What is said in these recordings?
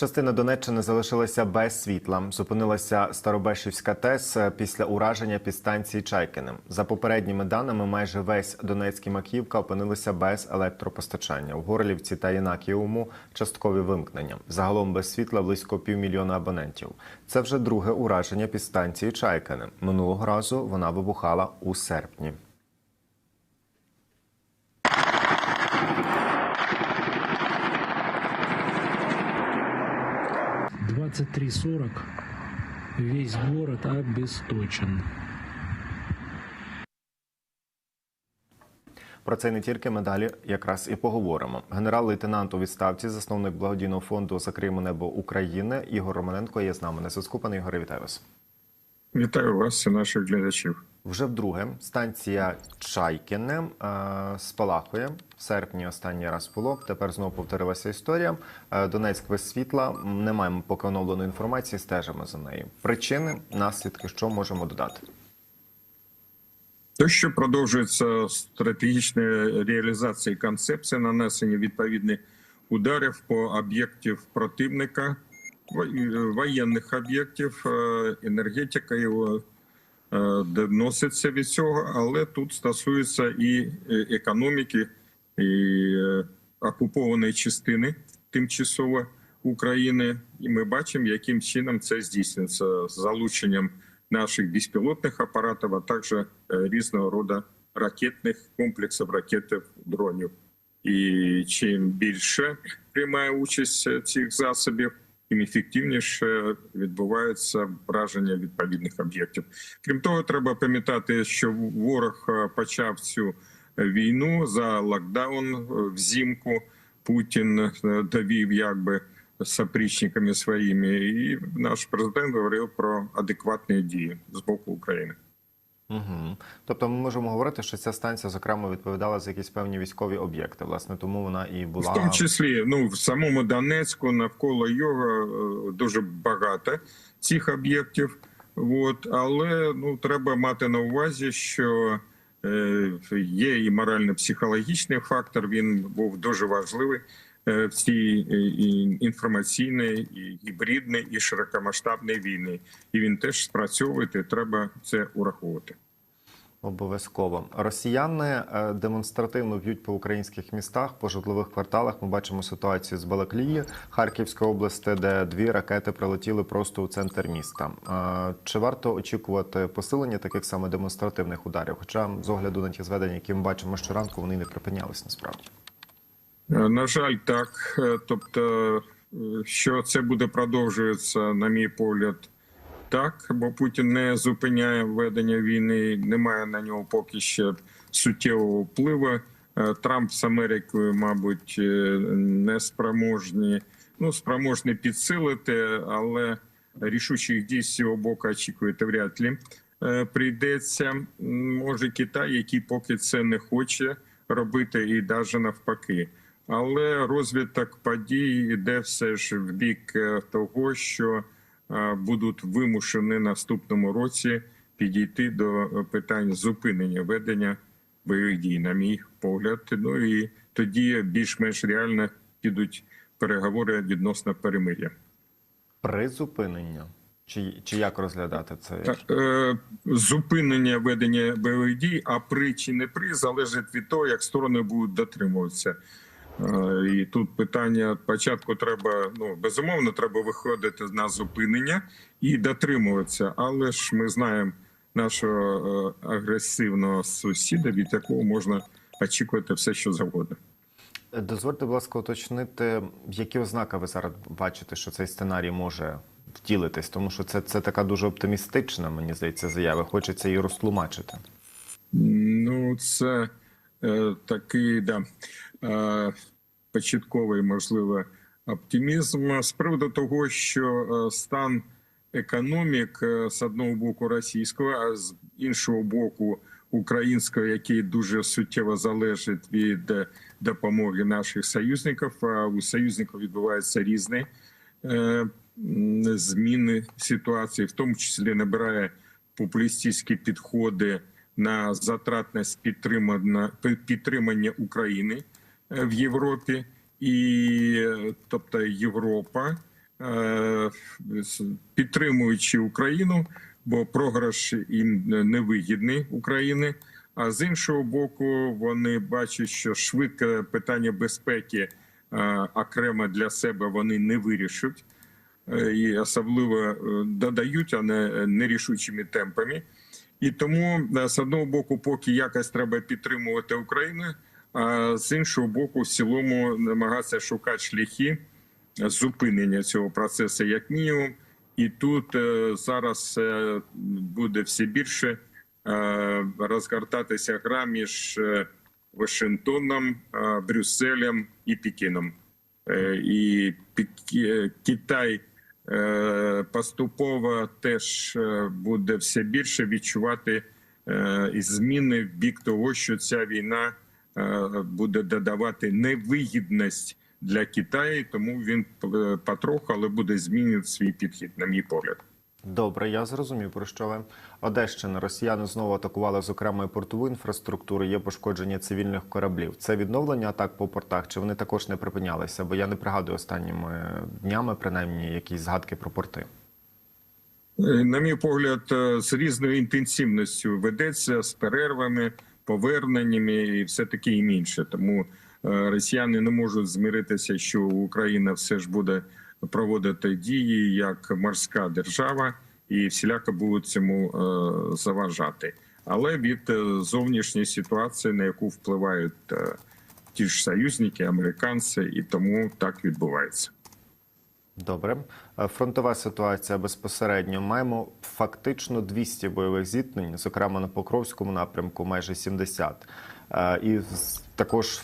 Частина Донеччини залишилася без світла. Зупинилася Старобешівська ТЕС після ураження підстанції Чайкини. За попередніми даними, майже весь Донецький Макіївка опинилися без електропостачання. У Горлівці та Єнакієвому часткові вимкнення. Загалом без світла близько півмільйона абонентів. Це вже друге ураження підстанції Чайкини. Минулого разу вона вибухала у серпні. Двадцать три сорок. Весь город обесточен. Про це не тільки ми далі якраз і поговоримо. Генерал-лейтенант у відставці, засновник благодійного фонду «Закриємо небо України Ігор Романенко є з нами на зв'язку. Пане Ігоре, вітаю вас. Вітаю вас і наших глядачів. Вже вдруге станція Чайкіне е, спалахує. В серпні останній раз було. Тепер знову повторилася історія. Е, Донецьк без світла. Не маємо поки оновленої інформації. Стежимо за нею. Причини, наслідки, що можемо додати. Те, що продовжується стратегічна реалізація концепції нанесення відповідних ударів по об'єктів противника, воєнних об'єктів, е, енергетика його е, доноситься від цього, але тут стосується і е, економіки, і е, окупованої частини тимчасово України. І ми бачимо, яким чином це здійснюється з залученням наших безпілотних апаратів, а також різного роду ракетних комплексів ракетів дронів. І чим більше приймає участь цих засобів, тим ефективніше відбувається враження відповідних об'єктів. Крім того, треба пам'ятати, що ворог е, почав цю війну за локдаун е, взимку. Путін е, довів якби з опричниками своїми, і наш президент говорив про адекватні дії з боку України. Угу. Тобто, ми можемо говорити, що ця станція зокрема відповідала за якісь певні військові об'єкти. Власне, тому вона і була В тому числі, ну в самому Донецьку навколо його е, дуже багато цих об'єктів. От але ну треба мати на увазі, що е, є і морально-психологічний фактор. Він був дуже важливий е, в цій е, і інформаційній, і гібридній, і широкомасштабній війні. І він теж спрацьовує. Треба це ураховувати. Обов'язково росіяни е, демонстративно б'ють по українських містах, по житлових кварталах. Ми бачимо ситуацію з Балаклії, Харківської області, де дві ракети прилетіли просто у центр міста. Е, Чи варто очікувати посилення таких саме демонстративних ударів? Хоча з огляду на ті зведення, які ми бачимо щоранку, вони не припинялись насправді. Е, На жаль, так. Тобто, що це буде продовжуватися, на мій погляд, так, бо Путін не зупиняє ведення війни, немає на нього поки ще суттєвого впливу. Е, Трамп з Америкою, мабуть, е, не спроможні, ну спроможні підсилити, але рішучих дій з цього боку очікувати вряд ли е, прийдеться. Може Китай, який поки це не хоче робити, і навіть навпаки. Але розвиток подій йде все ж в бік того, що будуть вимушені наступному році підійти до е, питань зупинення ведення бойових дій, на мій погляд. Ну і тоді більш-менш реально підуть переговори відносно перемир'я. Призупинення чи, чи як розглядати це? Е, Зупинення ведення бойових дій, а при чи не при залежить від того, як сторони будуть дотримуватися. Е, І тут питання спочатку треба ну безумовно, треба виходити на зупинення і дотримуватися. Але ж ми знаємо нашого е, агресивного сусіда, від якого можна очікувати все, що завгодно. Дозвольте, будь ласка, уточнити, які ознаки ви зараз бачите, що цей сценарій може втілитись, тому що це, це така дуже оптимістична, мені здається, заява. Хочеться її розтлумачити. Ну, це такий да, е, початковий, можливо, оптимізм з приводу того, що е, стан економік е, з одного боку російського, а з іншого боку українського, який дуже суттєво залежить від е, допомоги наших союзників. А у союзників відбуваються різні е, зміни ситуації, в тому числі набирає популістські підходи на затратність підтримання, підтримання України е, в Європі, і тобто Європа е, підтримуючи Україну, бо програш їм не вигідний України. А з іншого боку, вони бачать, що швидке питання безпеки е, окремо для себе вони не вирішать і особливо додають, а не нерішучими темпами. І тому е, з одного боку, поки якось треба підтримувати Україну, а з іншого боку, в цілому намагатися шукати шляхи зупинення цього процесу, як мінімум. І тут е, зараз е, буде все більше е, розгортатися гра між е, Вашингтоном, е, Брюсселем і Пекіном. Е, І е, Китай е, поступово теж е, буде все більше відчувати е, зміни в бік того, що ця війна е, буде додавати невигідність для Китаю, тому він е, потроху, але буде змінювати свій підхід, на мій погляд. Добре, я зрозумів про що ви. Одещина. Росіяни знову атакували зокрема і портову інфраструктуру. Є пошкодження цивільних кораблів. Це відновлення атак по портах, чи вони також не припинялися? Бо я не пригадую останніми днями, принаймні, якісь згадки про порти. На мій погляд, е, з різною інтенсивністю ведеться з перервами, поверненнями і все таке і інше. Тому е, росіяни не можуть змиритися, що Україна все ж буде проводити дії як морська держава, і всіляко будуть цьому е, заважати. Але від е, зовнішньої ситуації, на яку впливають е, ті ж союзники, американці, і тому так відбувається. Добре, фронтова ситуація безпосередньо. Маємо фактично 200 бойових зіткнень, зокрема на Покровському напрямку, майже 70. Е, І також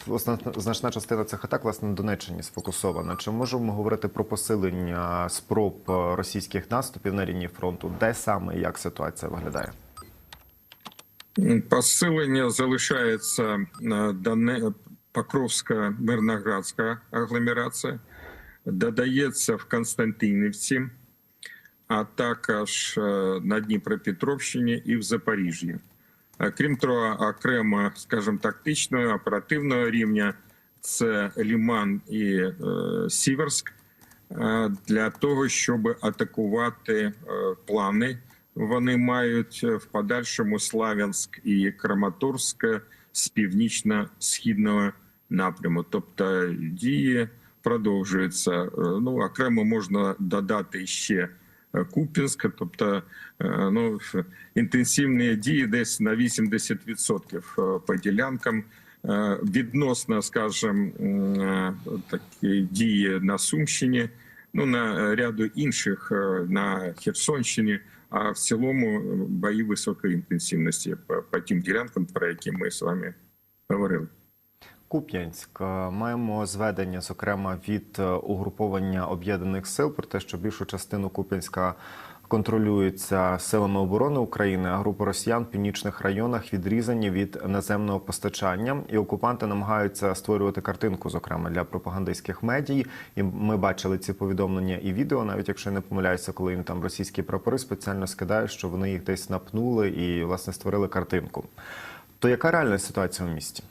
значна частина цих атак власне на Донеччині сфокусована. Чи можемо говорити про посилення спроб е, російських наступів на лінії фронту? Де саме як ситуація виглядає? Посилення залишається е, Доне... Покровська Мирноградська агломерація, додається в Константинівці, а також е, на Дніпропетровщині і в Запоріжжі. Е, Крім того, окремо, скажімо, тактичного оперативного рівня це Ліман і е, Сіверськ е, для того, щоб атакувати плани. Вони мають в подальшому Славянськ і Краматорськ з північно-східного напряму. Тобто дії продовжуються. Ну окремо можна додати ще е, Купінськ, тобто е, ну ф- інтенсивні дії десь на 80% по ділянкам. Е, Відносно, скажімо, м, е, такі дії на Сумщині, ну на ряду інших е, на Херсонщині. А в цілому е, бої високої інтенсивності по, по тим ділянкам, про які ми з вами говорили. Куп'янськ. Маємо зведення, зокрема, від е, угруповання об'єднаних сил про те, що більшу частину Куп'янська контролюється силами оборони України, а групи росіян в північних районах відрізані від наземного постачання, і окупанти намагаються створювати картинку, зокрема для пропагандистських медій. І ми бачили ці повідомлення і відео, навіть якщо я не помиляюся, коли їм там російські прапори спеціально скидають, що вони їх десь напнули і власне створили картинку. То яка реальна ситуація в місті?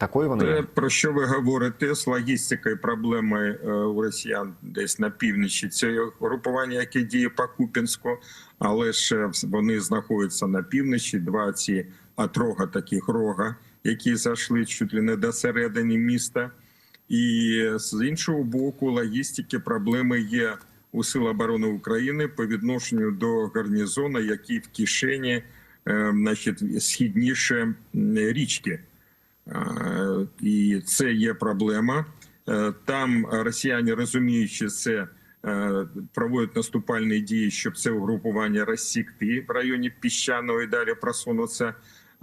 Такою вона Те, про що ви говорите з логістикою проблеми е, у росіян десь на півночі. Це групування, яке діє по Купінську, але ж е, вони знаходяться на півночі. Два ці отрога таких рога, які зайшли чуть ли не до середини міста. І з іншого боку, логістики проблеми є у Сил оборони України по відношенню до гарнізону, який в кишені, е, значить, східніше річки. Е, І це є проблема. Е, Там росіяни, розуміючи це, е, проводять наступальні дії, щоб це угрупування розсікти в районі піщаного і далі просунутися.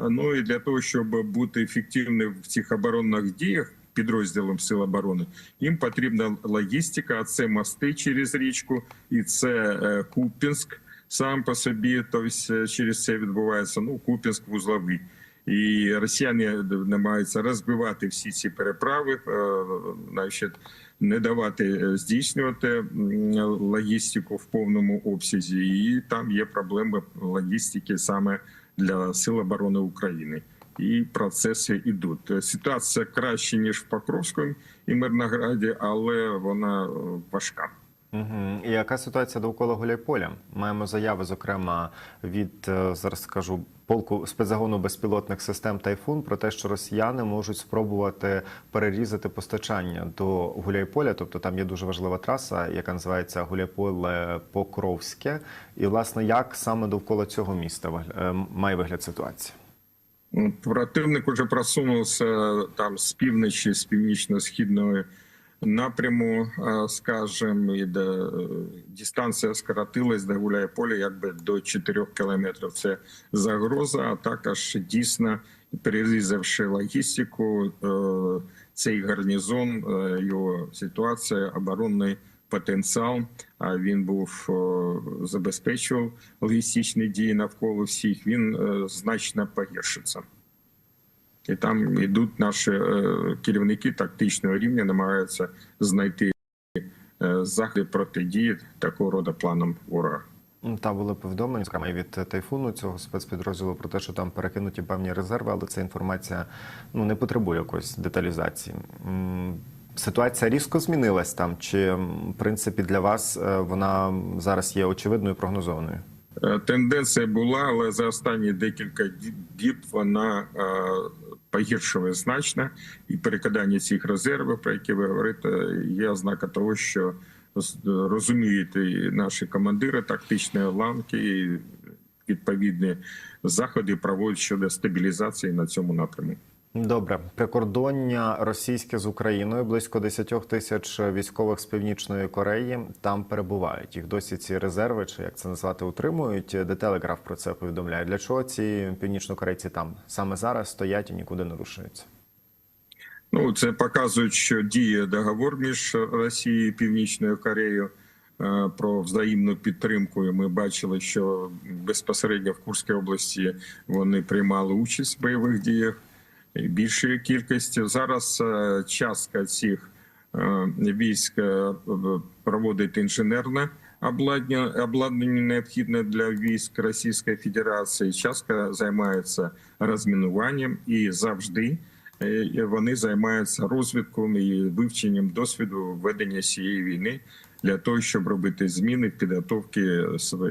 Ну і для того, щоб бути ефективним в цих оборонних діях підрозділом сил оборони, їм потрібна логістика. А це мости через річку, і це Купінськ сам по собі. Тобто через це відбувається. Ну Купінськ вузловий. І росіяни намагаються розбивати всі ці переправи, е, значить, не давати е, здійснювати логістику в повному обсязі. І там є проблеми логістики саме для Сил оборони України. І процеси йдуть. Ситуація краще ніж в Покровському і Мирнограді, але вона е, важка. Угу. І яка ситуація довкола Гуляйполя? Маємо заяви, зокрема, від е, зараз скажу полку спецзагону безпілотних систем Тайфун про те, що росіяни можуть спробувати перерізати постачання до Гуляйполя. Тобто там є дуже важлива траса, яка називається Гуляйполе Покровське. І власне як саме довкола цього міста е, має вигляд ситуація? Ну, Противник уже просунувся там з півночі, з північно-східної напряму, е, скажем, і де е, дистанція скоротилась до Гуляйполя якби до 4 кілометрів. Це загроза, а також дійсно перерізавши логістику, е, цей гарнізон, його ситуація, оборонний потенціал. А він був забезпечував логістичні дії навколо всіх. Він значно погіршиться. І там йдуть наші е, керівники тактичного рівня, намагаються знайти е, заходи протидії такого роду планам ворога. Там були повідомлення, зокрема від тайфуну цього спецпідрозділу про те, що там перекинуті певні резерви, але ця інформація ну не потребує якоїсь деталізації. Ситуація різко змінилась там, чи в принципі для вас е, вона зараз є очевидною і прогнозованою? Е, Тенденція була, але за останні декілька діб вона е, погіршилась значно. І перекидання цих резервів, про які ви говорите, є ознака того, що розуміють і наші командири тактичної ланки і відповідні заходи проводять щодо стабілізації на цьому напряму. Добре, прикордоння російське з Україною близько 10 тисяч військових з північної Кореї там перебувають. Їх досі ці резерви, чи як це назвати, утримують. Де Телеграф про це повідомляє. Для чого ці північнокорейці там саме зараз стоять і нікуди не рушуються? Ну, це показує, що діє договор між Росією і Північною Кореєю е, про взаємну підтримку. Ми бачили, що безпосередньо в Курській області вони приймали участь в бойових діях більшої кількості. Зараз е, частка цих е, військ е, проводить інженерне обладнання, обладнання необхідне для військ Російської Федерації. Частка займається розмінуванням і завжди. Вони займаються розвідком і вивченням досвіду ведення цієї війни для того, щоб робити зміни в підготовці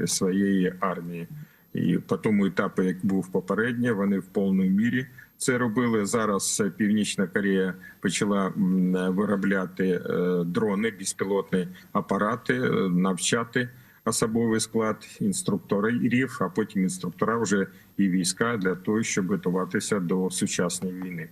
своєї армії. І по тому етапу, як був попередньо, вони в повній мірі це робили. Зараз е, Північна Корея почала виробляти е, дрони, безпілотні апарати, е, навчати особовий склад інструкторів, а потім інструктора вже і війська для того, щоб готуватися до сучасної війни.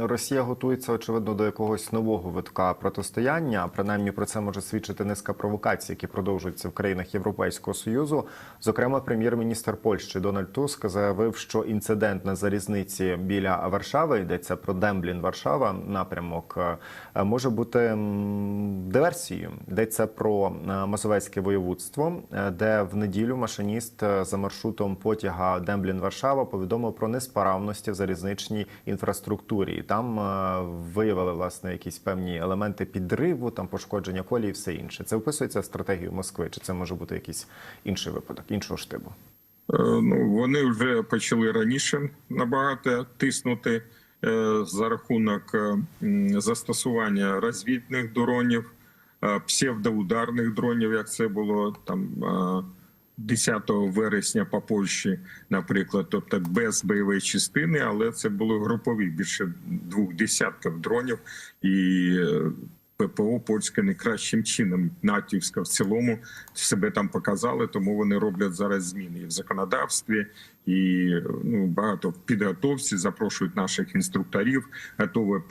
Росія готується очевидно до якогось нового витка протистояння. Принаймні про це може свідчити низка провокацій, які продовжуються в країнах Європейського союзу. Зокрема, прем'єр-міністр Польщі Дональд Туск заявив, що інцидент на залізниці біля Варшави йдеться про Демблін Варшава напрямок, е, може бути диверсією. Йдеться про е, Мазовецьке воєводство, е, де в неділю машиніст за маршрутом потяга Демблін Варшава повідомив про несправності в залізничній інфраструктурі. І там е, виявили власне якісь певні елементи підриву, там пошкодження колії і все інше. Це вписується в стратегію Москви, чи це може бути якийсь інший випадок, іншого штибу? Е, Ну вони вже почали раніше набагато тиснути е, за рахунок застосування розвідних дронів, псевдоударних дронів, як це було там. Е, 10 вересня по Польщі, наприклад, тобто без бойової частини, але це були групові більше двох десятків дронів, і е, ППО польське найкращим чином натівська в цілому себе там показали, тому вони роблять зараз зміни і в законодавстві, і ну багато в підготовці запрошують наших інструкторів. Готові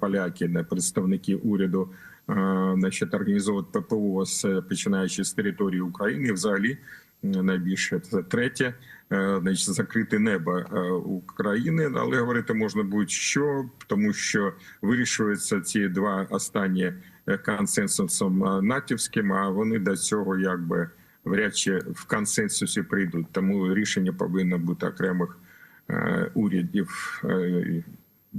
поляки, не представники уряду. е, Значить, організовувати ППО з починаючи з території України, взагалі е, найбільше це третє, е, значить, закрите небо е, України, але говорити можна будь-що, тому що вирішуються ці два останні е, консенсусом натівським, а вони до цього якби вряд чи в консенсусі прийдуть. Тому рішення повинно бути окремих урядів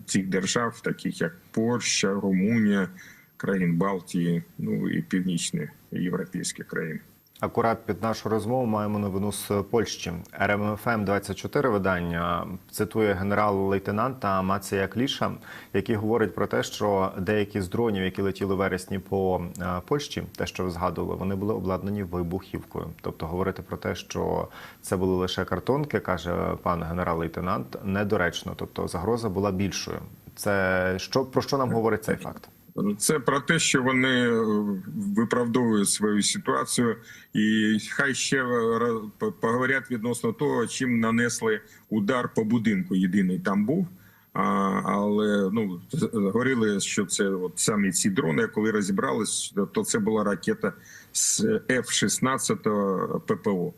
цих держав, таких як Польща, Румунія, країн Балтії, ну і північні європейські країни. Акурат під нашу розмову маємо новину з Польщі. РМФМ 24 видання цитує генерал-лейтенанта Мація Кліша, який говорить про те, що деякі з дронів, які летіли вересні по е, Польщі, те, що ви згадували, вони були обладнані вибухівкою. Тобто говорити про те, що це були лише картонки, каже пан генерал-лейтенант, недоречно. Тобто загроза була більшою. Це що про що нам говорить цей факт? Це про те, що вони е, виправдовують свою ситуацію, і хай ще по- поговорять відносно того, чим нанесли удар по будинку. Єдиний там був. Але ну говорили, що це от самі ці дрони. Коли розібрались, то це була ракета з F-16 ППО.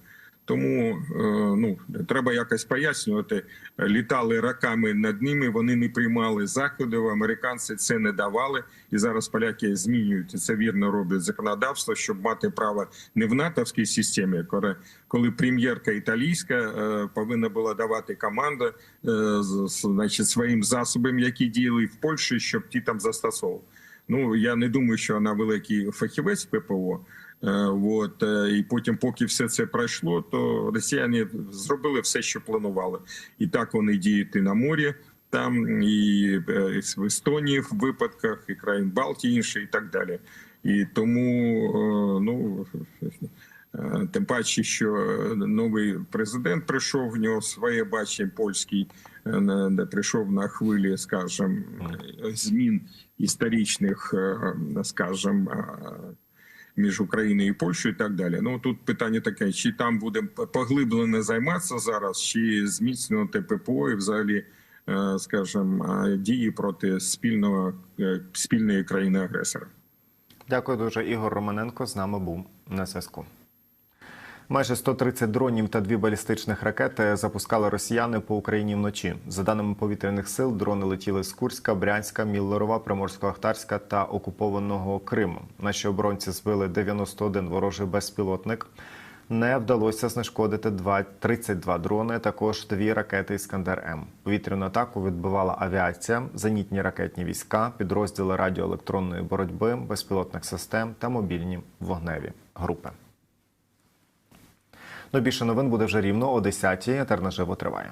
Тому е, ну треба якось пояснювати. Літали раками над ними. Вони не приймали заходів. Американці це не давали, і зараз поляки змінюють це. Вірно роблять законодавство, щоб мати право не в натовській системі, коли, коли прем'єрка італійська е, повинна була давати команду е, значить, своїм засобам, які діяли в Польщі, щоб ті там застосовували. Ну я не думаю, що вона великий фахівець ППО. Е, От е, і потім, поки все це пройшло, то росіяни зробили все, що планували, і так вони діють і на морі. Там і е, в Естонії в випадках, і країн Балтії, інші, і так далі. І тому ну тим паче, що новий президент прийшов в нього своє бачення польський, де прийшов на хвилі, скажімо, змін історичних, скажімо, між Україною і Польщею, і так далі. Ну тут питання таке: чи там буде поглиблено займатися зараз, чи зміцнювати ППО і взагалі, е, скажімо, е, дії проти спільного е, спільної країни агресора. Дякую дуже. Ігор Романенко з нами був на зв'язку. Майже 130 дронів та дві балістичних ракети запускали росіяни по Україні вночі. За даними повітряних сил, дрони летіли з Курська, Брянська, Міллерова, Приморсько-Ахтарська та окупованого Криму. Наші оборонці збили 91 ворожий безпілотник. Не вдалося знешкодити два- 32 дрони, також дві ракети Іскандер М. Повітряну атаку відбивала авіація, зенітні ракетні війська, підрозділи радіоелектронної боротьби, безпілотних систем та мобільні вогневі групи. Ну, більше новин буде вже рівно о 10-й. Етер триває.